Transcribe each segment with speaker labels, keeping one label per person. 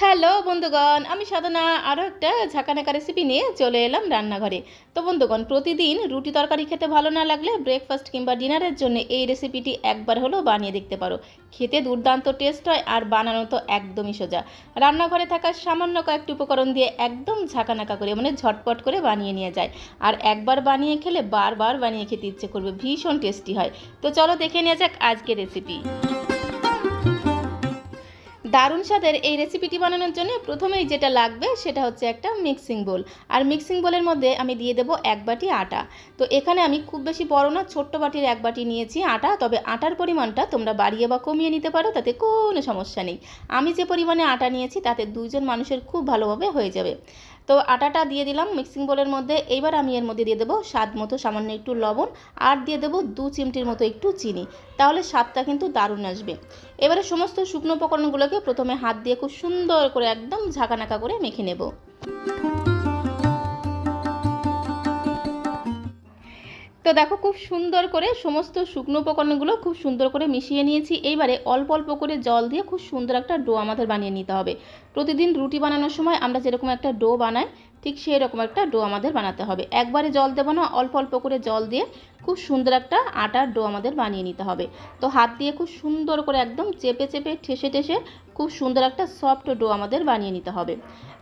Speaker 1: Hello বন্ধুগণ, আমি সাধনা। আরও একটা ঝাঁকানাকা রেসিপি নিয়ে চলে এলাম রান্নাঘরে। তো বন্ধুগণ, প্রতিদিন রুটি তরকারি খেতে ভালো না লাগলে ব্রেকফাস্ট কিংবা ডিনারের জন্য এই রেসিপিটি একবার হলেও বানিয়ে দেখতে পারো। খেতে দুর্দান্ত টেস্ট হয় আর বানানো তো একদমই সোজা। রান্নাঘরে থাকা সামান্য কয়েকটি উপকরণ দিয়ে একদম ঝাঁকানাকা করে মানে ঝটপট করে বানিয়ে নিয়ে যায়। আর একবার বানিয়ে খেলে বারবার বানিয়ে খেতে ইচ্ছে করবে, ভীষণ টেস্টি হয়। তো চলো দেখে নেওয়া যাক আজকের রেসিপি দারুণ স্বাদের এই রেসিপিটি বানানোর জন্য প্রথমেই যেটা লাগবে সেটা হচ্ছে একটা মিক্সিং বোল আর মিক্সিং বোলের মধ্যে আমি দিয়ে দেব এক বাটি আটা। তো এখানে আমি খুব বেশি বড় না, ছোট্ট বাটির এক বাটি নিয়েছি আটা, তবে আটার পরিমাণটা তোমরা বাড়িয়ে বা কমিয়ে নিতে পারো, তাতে কোনো সমস্যা নেই। আমি যে পরিমাণে আটা নিয়েছি তাতে দুইজন মানুষের খুব ভালোভাবে হয়ে যাবে। তো আটাটা দিয়ে দিলাম মিক্সিং বোলের মধ্যে। এইবার আমি এর মধ্যে দিয়ে দেবো স্বাদ মতো সামান্য একটু লবণ আর দিয়ে দেবো দু চিমটির মতো একটু চিনি। তাহলে স্বাদটা কিন্তু দারুণ আসবে। এবারে সমস্ত শুকনো উপকরণগুলোকে প্রথমে হাত দিয়ে খুব সুন্দর করে একদম ঝাঁকানাকা করে মেখে নেব। তো দেখো, খুব সুন্দর করে সমস্ত শুকনো উপকরণগুলো খুব সুন্দর করে মিশিয়ে নিয়েছি। এইবারে অল্প অল্প করে জল দিয়ে খুব সুন্দর একটা ডো আমাদের বানিয়ে নিতে হবে। প্রতিদিন রুটি বানানোর সময় আমরা যেরকম একটা ডো বানাই, ঠিক সেই রকম একটা ডো আমাদের বানাতে হবে। একবারে জল দেবো না, অল্প অল্প করে জল দিয়ে খুব সুন্দর একটা আটার ডো আমাদের বানিয়ে নিতে হবে। তো হাত দিয়ে খুব সুন্দর করে একদম চেপে চেপে, ঠেসে ঠেসে খুব সুন্দর একটা সফট ডো আমাদের বানিয়ে নিতে হবে।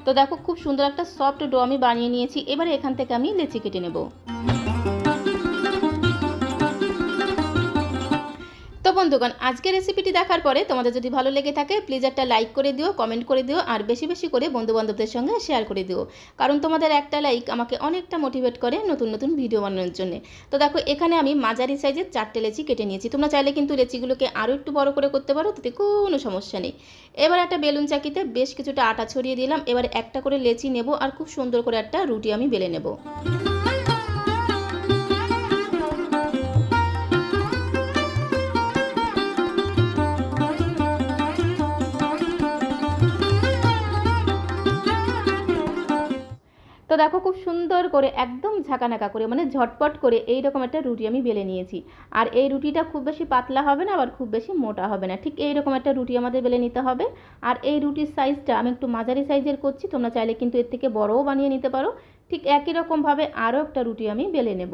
Speaker 1: তো দেখো, খুব সুন্দর একটা সফট ডো আমি বানিয়ে নিয়েছি। এবারে এখান থেকে আমি লেচি কেটে নেব। বন্ধুগণ আজকে রেসিপিটি দেখার পরে তোমাদের যদি ভালো লেগে থাকে প্লিজ একটা লাইক করে দিও কমেন্ট করে দিও, আর বেশি বেশি করে বন্ধুবান্ধবদের সঙ্গে শেয়ার করে দিও। কারণ তোমাদের একটা লাইক আমাকে অনেকটা মোটিভেট করে নতুন নতুন ভিডিও বানানোর জন্য। তো দেখো, এখানে আমি মাঝারি সাইজের চারটে লেচি কেটে নিয়েছি। তোমরা চাইলে কিন্তু লেচিগুলোকে আরও একটু বড় করে করতে পারো, তাতে কোনো সমস্যা নেই। এবার একটা বেলুন চাকিতে বেশ কিছুটা আটা ছড়িয়ে দিলাম। এবার একটা করে লেচি নেব আর খুব সুন্দর করে একটা রুটি আমি বেলে নেব। তো দেখো খুব সুন্দর করে, একদম ঝাঁকানাকা করে মানে ঝটপট করে এই রকম একটা রুটি আমি বেলে নিয়েছি। আর এই রুটিটা খুব বেশি পাতলা হবে না, আবার খুব বেশি মোটা হবে না। ঠিক এই রকম একটা রুটি আমাদের বেলে নিতে হবে। আর এই রুটির সাইজটা আমি একটু মাঝারি সাইজের করছি, তোমরা চাইলে কিন্তু এর থেকে বড়ও বানিয়ে নিতে পারো। ঠিক একই রকমভাবে আরও একটা রুটি আমি বেলে নেব।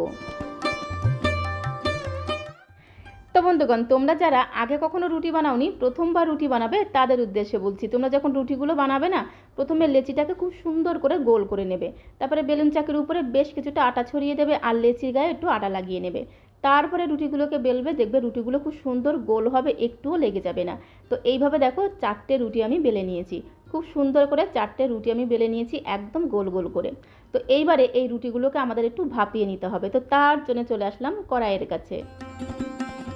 Speaker 1: তো বন্ধুগণ, তোমরা যারা আগে কখনো রুটি বানাওনি, প্রথমবার রুটি বানাবে, তাদের উদ্দেশ্যে বলছি, তোমরা যখন রুটিগুলো বানাবে না, প্রথমে লেচিটাকে খুব সুন্দর করে গোল করে নেবে। তারপরে বেলুন চাকির উপরে বেশ কিছুটা আটা ছড়িয়ে দেবে, আর লেচির গায়ে একটু আটা লাগিয়ে নেবে। তারপরে রুটিগুলোকে বেলবে, দেখবে রুটিগুলো খুব সুন্দর গোল হবে, একটুও লেগে যাবে না। তো এইভাবে দেখো, চারটে রুটি আমি বেলে নিয়েছি। খুব সুন্দর করে চারটে রুটি আমি বেলে নিয়েছি, একদম গোল গোল করে। তো এইবারে এই রুটিগুলোকে আমাদের একটু ভাপিয়ে নিতে হবে। তো তার জন্য চলে আসলাম কড়াইয়ের কাছে।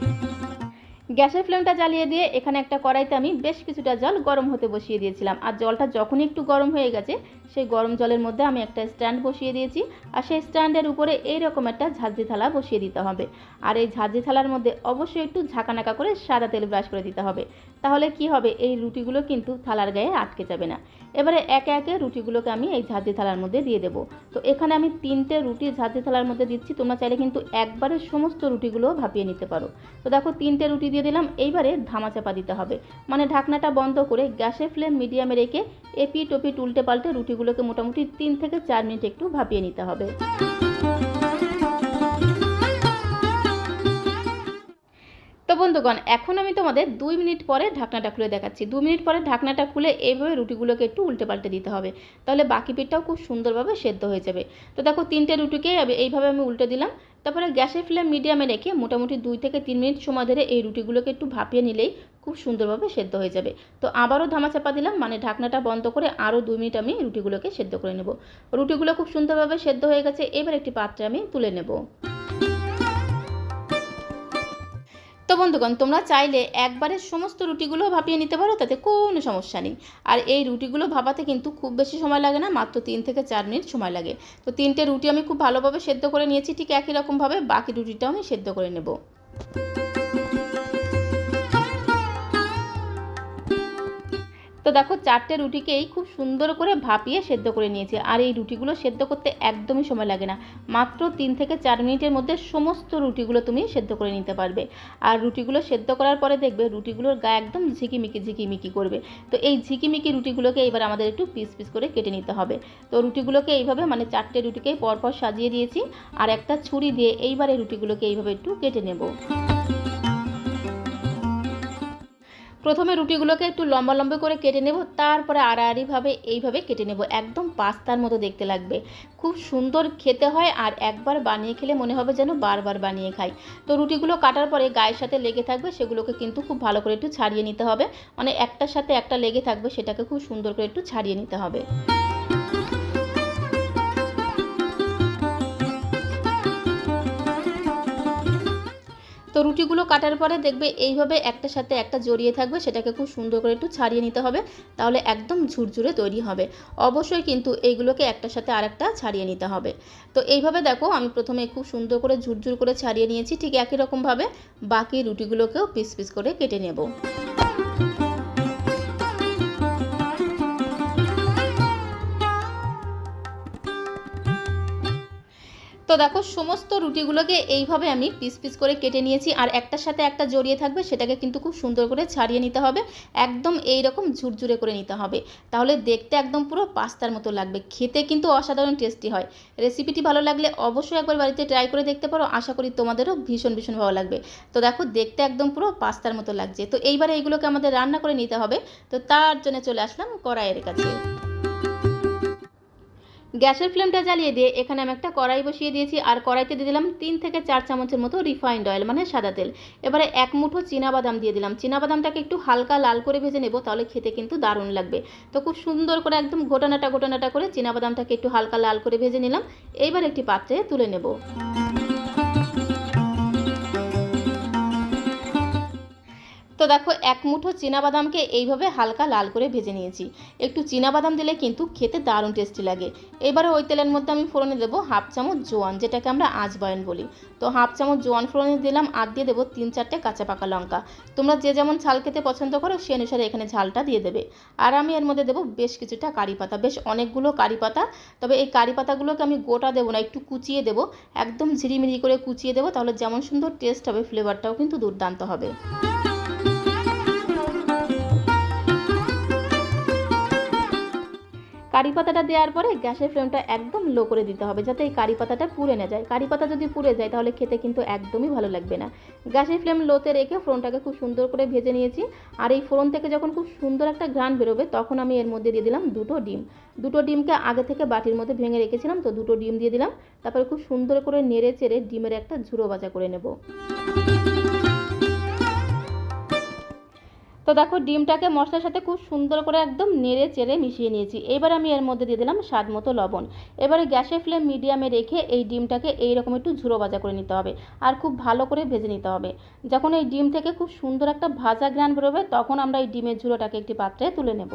Speaker 1: Thank you. গ্যাসের ফ্লেমটা জ্বালিয়ে দিয়ে এখানে একটা কড়াইতে আমি বেশ কিছুটা জল গরম হতে বসিয়ে দিয়েছিলাম। আর জলটা যখনই একটু গরম হয়ে গেছে, সেই গরম জলের মধ্যে আমি একটা স্ট্যান্ড বসিয়ে দিয়েছি। আর সেই স্ট্যান্ডের উপরে এইরকম একটা ঝাঁঝরি থালা বসিয়ে দিতে হবে। আর এই ঝাঁঝরি থালার মধ্যে অবশ্যই একটু ঝাঁকানাকা করে সাদা তেল ব্রাশ করে দিতে হবে। তাহলে কি হবে? এই রুটিগুলো কিন্তু থালার গায়ে আটকে যাবে না। এবারে একে একে রুটিগুলোকে আমি এই ঝাঁঝরি থালার মধ্যে দিয়ে দেবো। তো এখানে আমি তিনটে রুটি ঝাঁঝরি থালার মধ্যে দিচ্ছি। তোমরা চাইলে কিন্তু একবারে সমস্ত রুটিগুলো ভাপিয়ে নিতে পারো। তো দেখো, তিনটে রুটি দিয়ে দিলাম, এইবারে ধামা চাপা দিতে হবে। মানে ঢাকনাটা বন্ধ করে গ্যাসের ফ্লেম মিডিয়ামে রেখে এপি টপি উল্টে পাল্টে রুটিগুলোকে মোটামুটি তিন থেকে চার মিনিট একটু ভাপিয়ে নিতে হবে। তো বন্ধুগণ, এখন আমি তোমাদের দুই মিনিট পরে ঢাকনাটা খুলে দেখাচ্ছি। দু মিনিট পরে ঢাকনাটা খুলে এইভাবে রুটিগুলোকে একটু উল্টে পাল্টে দিতে হবে। তাহলে বাকি পিঠটাও খুব সুন্দরভাবে সেদ্ধ হয়ে যাবে। তো দেখো, তিনটে রুটিকে এইভাবে আমি উল্টে দিলাম। তারপরে গ্যাসের ফ্লেম মিডিয়ামে রেখে মোটামুটি দুই থেকে তিন মিনিট সময় ধরে এই রুটিগুলোকে একটু ভাপিয়ে নিলেই খুব সুন্দরভাবে সেদ্ধ হয়ে যাবে। তো আবারও ধামা চাপা দিলাম মানে ঢাকনাটা বন্ধ করে আরও দুই মিনিট আমি রুটিগুলোকে সেদ্ধ করে নেব। রুটিগুলো খুব সুন্দরভাবে সেদ্ধ হয়ে গেছে, এবার একটি পাত্রে আমি তুলে নেব। তো বন্ধুগণ, তোমরা চাইলে একবারে সমস্ত রুটিগুলো ভাপিয়ে নিতে পারো, তাতে কোনো সমস্যা নেই। আর এই রুটিগুলো ভাপাতে কিন্তু খুব বেশি সময় লাগে না, মাত্র তিন থেকে চার মিনিট সময় লাগে। তো তিনটে রুটি আমি খুব ভালোভাবে সেদ্ধ করে নিয়েছি, ঠিক একই রকমভাবে বাকি রুটিটাও আমি সেদ্ধ করে নেব। তো দেখো চারটে রুটিকেই খুব সুন্দর করে ভাপিয়ে সেদ্ধ করে নিয়েছি। আর এই রুটিগুলো সেদ্ধ করতে একদমই সময় লাগে না। মাত্র তিন থেকে চার মিনিটের মধ্যে সমস্ত রুটিগুলো তুমি সেদ্ধ করে নিতে পারবে। আর রুটিগুলো সেদ্ধ করার পরে দেখবে রুটিগুলোর গায়ে একদম ঝিকিমিকি ঝিকিমিকি করবে। তো এই ঝিকিমিকি রুটিগুলোকে এবার আমাদের একটু পিস পিস করে কেটে নিতে হবে। তো রুটিগুলোকে এইভাবে মানে চারটে রুটিকে পরপর সাজিয়ে দিয়েছি। আর একটা ছুরি দিয়ে এইবার এই রুটিগুলোকে এইভাবে একটু কেটে নেব। প্রথমে রুটিগুলোকে একটু লম্বা লম্বা করে কেটে নেব, তারপরে আড়াআড়িভাবে এইভাবে কেটে নেব। একদম পাস্তার মতো দেখতে লাগবে। খুব সুন্দর খেতে হয় আর একবার বানিয়ে খেলে মনে হবে যেন বারবার বানিয়ে খাই। তো রুটিগুলো কাটার পরে গায়ের সাথে লেগে থাকবে, সেগুলোকে কিন্তু খুব ভালো করে একটু ছাড়িয়ে নিতে হবে। মানে একটার সাথে একটা লেগে থাকবে, সেটাকে খুব সুন্দর করে একটু ছাড়িয়ে নিতে হবে। তো রুটিগুলো কাটার পরে দেখবে এইভাবে একটা সাথে একটা জড়িয়ে থাকবে, সেটাকে খুব সুন্দর করে একটু ছাড়িয়ে নিতে হবে, তাহলে একদম ঝুরঝুরে তৈরি হবে। অবশ্যই কিন্তু এইগুলোকে একটার সাথে আরেকটা ছাড়িয়ে নিতে হবে। তো এইভাবে দেখো, আমি প্রথমে খুব সুন্দর করে ঝুরঝুর করে ছাড়িয়ে নিয়েছি, ঠিক একই রকমভাবে বাকি রুটিগুলোকেও পিস পিস করে কেটে নেব। তো দেখো, সমস্ত রুটিগুলোকে এইভাবে আমি পিস পিস করে কেটে নিয়েছি আর একটার সাথে একটা জড়িয়ে থাকবে, সেটাকে কিন্তু খুব সুন্দর করে ছাড়িয়ে নিতে হবে। একদম এই রকম ঝুরঝুরে করে নিতে হবে। তাহলে দেখতে একদম পুরো পাস্তার মতো লাগবে। খেতে কিন্তু অসাধারণ টেস্টি হয়। রেসিপিটি ভালো লাগলে অবশ্যই একবার বাড়িতে ট্রাই করে দেখতে পারো। আশা করি তোমাদেরও ভীষণ ভীষণ ভালো লাগবে। তো দেখো, দেখতে একদম পুরো পাস্তার মতো লাগছে। তো এইবারে এইগুলোকে আমাদের রান্না করে নিতে হবে। তো তার জন্য চলে আসলাম কড়াইয়ের কাছে। গ্যাসের ফ্লেমটা জ্বালিয়ে দিয়ে এখানে আমি একটা কড়াই বসিয়ে দিয়েছি। আর কড়াইতে দিয়ে দিলাম তিন থেকে চার চামচের মতো রিফাইন্ড অয়েল মানে সাদা তেল। এবারে এক মুঠো বাদাম দিয়ে দিলাম। বাদামটাকে একটু হালকা লাল করে ভেজে নেব, তাহলে খেতে কিন্তু দারুণ লাগবে। তো খুব সুন্দর করে একদম ঘোটানাটা ঘোটানাটা করে বাদামটাকে একটু হালকা লাল করে ভেজে নিলাম। এইবার একটি পাত্রে তুলে নেব। তো দেখো, এক মুঠো বাদামকে এইভাবে হালকা লাল করে ভেজে নিয়েছি। একটু বাদাম দিলে কিন্তু খেতে দারুণ টেস্টি লাগে। এবারে ওই তেলের মধ্যে আমি ফোড়নে দেবো হাফ চামচ জোয়ান, যেটাকে আমরা আজবায়ন বলি। তো হাফ চামচ জোয়ান ফোড়নে দিলাম, আর দিয়ে দেবো তিন চারটে কাঁচা পাকা লঙ্কা। তোমরা যে যেমন ঝাল খেতে পছন্দ করো সে অনুসারে এখানে ঝালটা দিয়ে দেবে। আর আমি এর মধ্যে দেবো বেশ কিছুটা কারি পাতা, বেশ অনেকগুলো কারি পাতা। তবে এই কারি পাতাগুলোকে আমি গোটা দেবো না, একটু কুচিয়ে দেবো। একদম ঝিরিমিরি করে কুচিয়ে দেবো, তাহলে যেমন সুন্দর টেস্ট হবে ফ্লেভারটাও কিন্তু দুর্দান্ত হবে। কারি পাতাটা দেওয়ার পরে গ্যাসের ফ্লেমটা একদম লো করে দিতে হবে যাতে এই কারি পাতাটা পুড়ে না যায়। কারি পাতা যদি পুড়ে যায় তাহলে খেতে কিন্তু একদমই ভালো লাগবে না। গ্যাসের ফ্লেম লোতে রেখে ফোড়নটাকে খুব সুন্দর করে ভেজে নিয়েছি। আর এই ফোড়ন থেকে যখন খুব সুন্দর একটা ঘ্রাণ বেরোবে তখন আমি এর মধ্যে দিয়ে দিলাম দুটো ডিম। দুটো ডিমকে আগে থেকে বাটির মধ্যে ভেঙে রেখেছিলাম তো দুটো ডিম দিয়ে দিলাম। তারপরে খুব সুন্দর করে নেড়ে চেড়ে ডিমের একটা ঝুড়ো বাজা করে নেব। তো দেখো, ডিমটাকে মশলার সাথে খুব সুন্দর করে একদম নেড়ে চেড়ে মিশিয়ে নিয়েছি। এবার আমি এর মধ্যে দিয়ে দিলাম স্বাদ মতো লবণ। এবারে গ্যাসের ফ্লেম মিডিয়ামে রেখে এই ডিমটাকে এইরকম একটু ঝুড়ো ভাজা করে নিতে হবে আর খুব ভালো করে ভেজে নিতে হবে। যখন এই ডিম থেকে খুব সুন্দর একটা ভাজা গ্রান বেরোবে, তখন আমরা এই ডিমের ঝুড়োটাকে একটি পাত্রে তুলে নেব।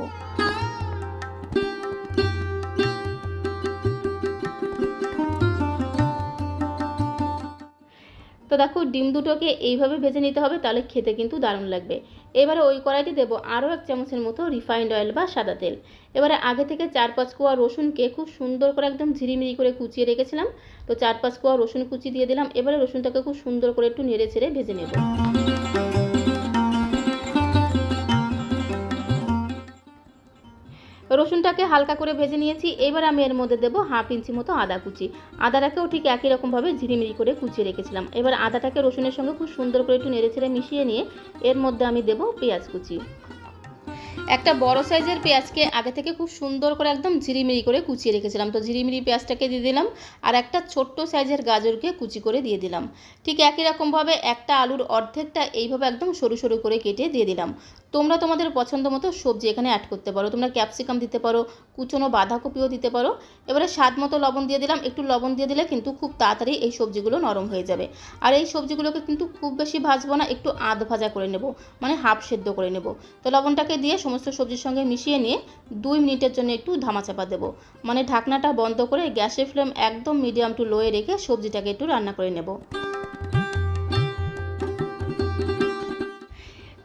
Speaker 1: তো দেখো, ডিম দুটোকে এইভাবে ভেজে নিতে হবে, তাহলে খেতে কিন্তু দারুণ লাগবে। এবারে ওই কড়াইতে দেবো আরও এক চামচের মতো রিফাইন্ড অয়েল বা সাদা তেল। এবারে আগে থেকে চার পাঁচ কোয়া রসুনকে খুব সুন্দর করে একদম ঝিরিমিরি করে কুচিয়ে রেখেছিলাম, তো চার পাঁচ কোয়া রসুন কুচি দিয়ে দিলাম। এবারে রসুনটাকে খুব সুন্দর করে একটু নেড়ে ছেড়ে ভেজে নেব। রসুনটাকে হালকা করে ভেজে নিয়েছি। এবার আমি এর মধ্যে দেবো হাফ ইঞ্চি মতো আদা কুচি। আদাটাকেও ঠিক একই রকমভাবে ঝিরিমিরি করে কুচিয়ে রেখেছিলাম। এবার আদাটাকে রসুনের সঙ্গে খুব সুন্দর করে একটু নেড়ে ছেড়ে মিশিয়ে নিয়ে এর মধ্যে আমি দেবো পেঁয়াজ কুচি। একটা বড় সাইজের পেঁয়াজকে আগে থেকে খুব সুন্দর করে একদম ঝিরিমিরি করে কুচিয়ে রেখেছিলাম। তো ঝিরিমিরি পেঁয়াজটাকে দিয়ে দিলাম আর একটা ছোট্ট সাইজের গাজরকে কুচি করে দিয়ে দিলাম। ঠিক একই রকমভাবে একটা আলুর অর্ধেকটা এইভাবে একদম সরু সরু করে কেটে দিয়ে দিলাম। তোমরা তোমাদের পছন্দ মতো সবজি এখানে অ্যাড করতে পারো। তোমরা ক্যাপসিকাম দিতে পারো, কুচনো বাঁধাকপিও দিতে পারো। এবারে স্বাদ মতো লবণ দিয়ে দিলাম। একটু লবণ দিয়ে দিলে কিন্তু খুব তাড়াতাড়ি এই সবজিগুলো নরম হয়ে যাবে। আর এই সবজিগুলোকে কিন্তু খুব বেশি ভাজবো না, একটু আধ ভাজা করে নেব মানে হাফ সেদ্ধ করে নেব। তো লবণটাকে দিয়ে সমস্ত সবজির সঙ্গে মিশিয়ে নিয়ে দুই মিনিটের জন্য একটু ধামাচাপা দেবো। মানে ঢাকনাটা বন্ধ করে গ্যাসের ফ্লেম একদম মিডিয়াম টু লোয়ে রেখে সবজিটাকে একটু রান্না করে নেব।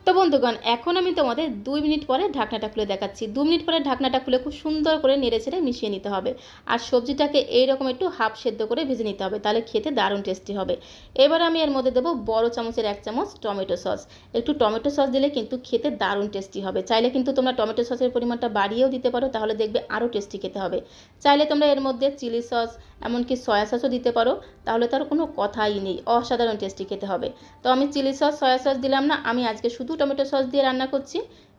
Speaker 1: তো বন্ধুগণ, এখন আমি তোমাদের দুই মিনিট পরে ঢাকনাটা খুলে দেখাচ্ছি। দু মিনিট পরে ঢাকনাটা খুলে খুব সুন্দর করে নেড়ে ছেড়ে মিশিয়ে নিতে হবে। আর সবজিটাকে এইরকম একটু হাফ সেদ্ধ করে ভেজে নিতে হবে, তাহলে খেতে দারুণ টেস্টি হবে। এবার আমি এর মধ্যে দেবো বড় চামচের এক চামচ টমেটো সস। একটু টমেটো সস দিলে কিন্তু খেতে দারুণ টেস্টি হবে। চাইলে কিন্তু তোমরা টমেটো সসের পরিমাণটা বাড়িয়েও দিতে পারো, তাহলে দেখবে আরও টেস্টি খেতে হবে। চাইলে তোমরা এর মধ্যে চিলি সস এমনকি সয়া সসও দিতে পারো, তাহলে তার কোনো কথাই নেই। অসাধারণ টেস্টি খেতে হবে। তো আমি চিলি সস সয়া সস দিলাম না, আমি আজকে শুধু টমেটো সস দিয়ে রান্না করছি।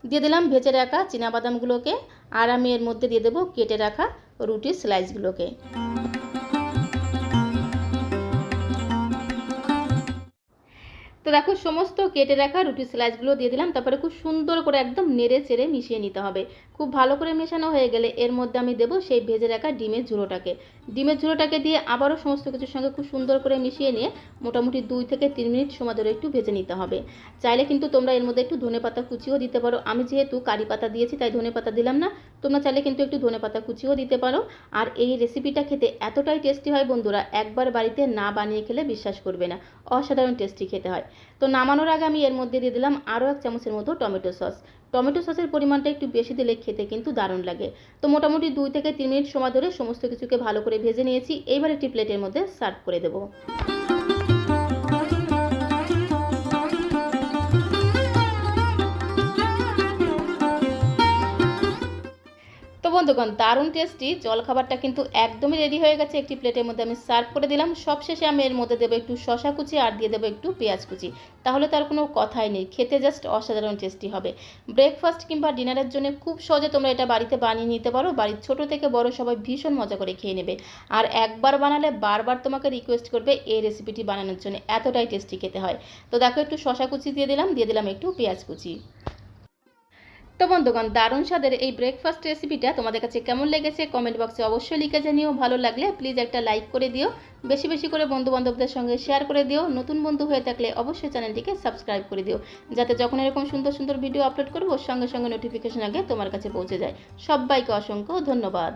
Speaker 1: দিয়ে দিলাম ভেজে রাখা বাদামগুলোকে আর আমি এর মধ্যে দিয়ে দেবো কেটে রাখা রুটির স্লাইসগুলোকে তো দেখো, সমস্ত কেটে রাখা রুটি স্লাইসগুলো দিয়ে দিলাম, তারপরে খুব সুন্দর করে একদম নেড়ে চেড়ে মিশিয়ে নিতে হবে। খুব ভালো করে মেশানো হয়ে গেলে এর মধ্যে আমি দেবো সেই ভেজে রাখা ডিমের ঝুড়োটাকে ডিমের ঝুড়োটাকে দিয়ে আবারও সমস্ত কিছুর সঙ্গে খুব সুন্দর করে মিশিয়ে নিয়ে মোটামুটি দুই থেকে তিন মিনিট সময় ধরে একটু ভেজে নিতে হবে। চাইলে কিন্তু তোমরা এর মধ্যে একটু ধনে পাতা কুচিও দিতে পারো। আমি যেহেতু কারি পাতা দিয়েছি, তাই ধনে পাতা দিলাম না। তোমরা চাইলে কিন্তু একটু ধনে পাতা কুচিও দিতে পারো। আর এই রেসিপিটা খেতে এতটাই টেস্টি হয় বন্ধুরা, একবার বাড়িতে না বানিয়ে খেলে বিশ্বাস করবে না। অসাধারণ টেস্টি খেতে হয়। তো নামানোর আগে আমি এর মধ্যে দিয়ে দিলাম আরও এক চামচের মতো টমেটো সস। টমেটো সসের পরিমাণটা একটু বেশি দিলে খেতে কিন্তু দারুণ লাগে। তো মোটামুটি দুই থেকে তিন মিনিট সময় ধরে সমস্ত কিছুকে ভালো করে ভেজে নিয়েছি। এইবার একটি প্লেটের মধ্যে সার্ভ করে দেবো। বন্ধুগণ, দারুণ টেস্টি জলখাবারটা কিন্তু একদমই রেডি হয়ে গেছে। একটি প্লেটের মধ্যে আমি সার্ভ করে দিলাম। সবশেষে আমি এর মধ্যে দেবো একটু শশা কুচি আর দিয়ে দেবো একটু পেঁয়াজ কুচি। তাহলে তার কোনো কথাই নেই। খেতে জাস্ট অসাধারণ টেস্টি হবে। ব্রেকফাস্ট কিংবা ডিনারের জন্য খুব সহজে তোমরা এটা বাড়িতে বানিয়ে নিতে পারো। বাড়ির ছোট থেকে বড় সবাই ভীষণ মজা করে খেয়ে নেবে। আর একবার বানালে বারবার তোমাকে রিকোয়েস্ট করবে এই রেসিপিটি বানানোর জন্য। এতটাই টেস্টি খেতে হয়। তো দেখো একটু শশা কুচি দিয়ে দিলাম। দিয়ে দিলাম একটু পেঁয়াজ কুচি। তো বন্ধুগণ, দারুণ স্বাদের এই ব্রেকফাস্ট রেসিপিটা তোমাদের কাছে কেমন লেগেছে কমেন্ট বক্সে অবশ্যই লিখে জানিও। ভালো লাগলে প্লিজ একটা লাইক করে দিও। বেশি বেশি করে বন্ধু বান্ধবদের সঙ্গে শেয়ার করে দিও। নতুন বন্ধু হয়ে থাকলে অবশ্যই চ্যানেলটিকে সাবস্ক্রাইব করে দিও, যাতে যখন এরকম সুন্দর সুন্দর ভিডিও আপলোড করব, সঙ্গে সঙ্গে নোটিফিকেশন আগে তোমার কাছে পৌঁছে যায়। সবাইকে অসংখ্য ধন্যবাদ।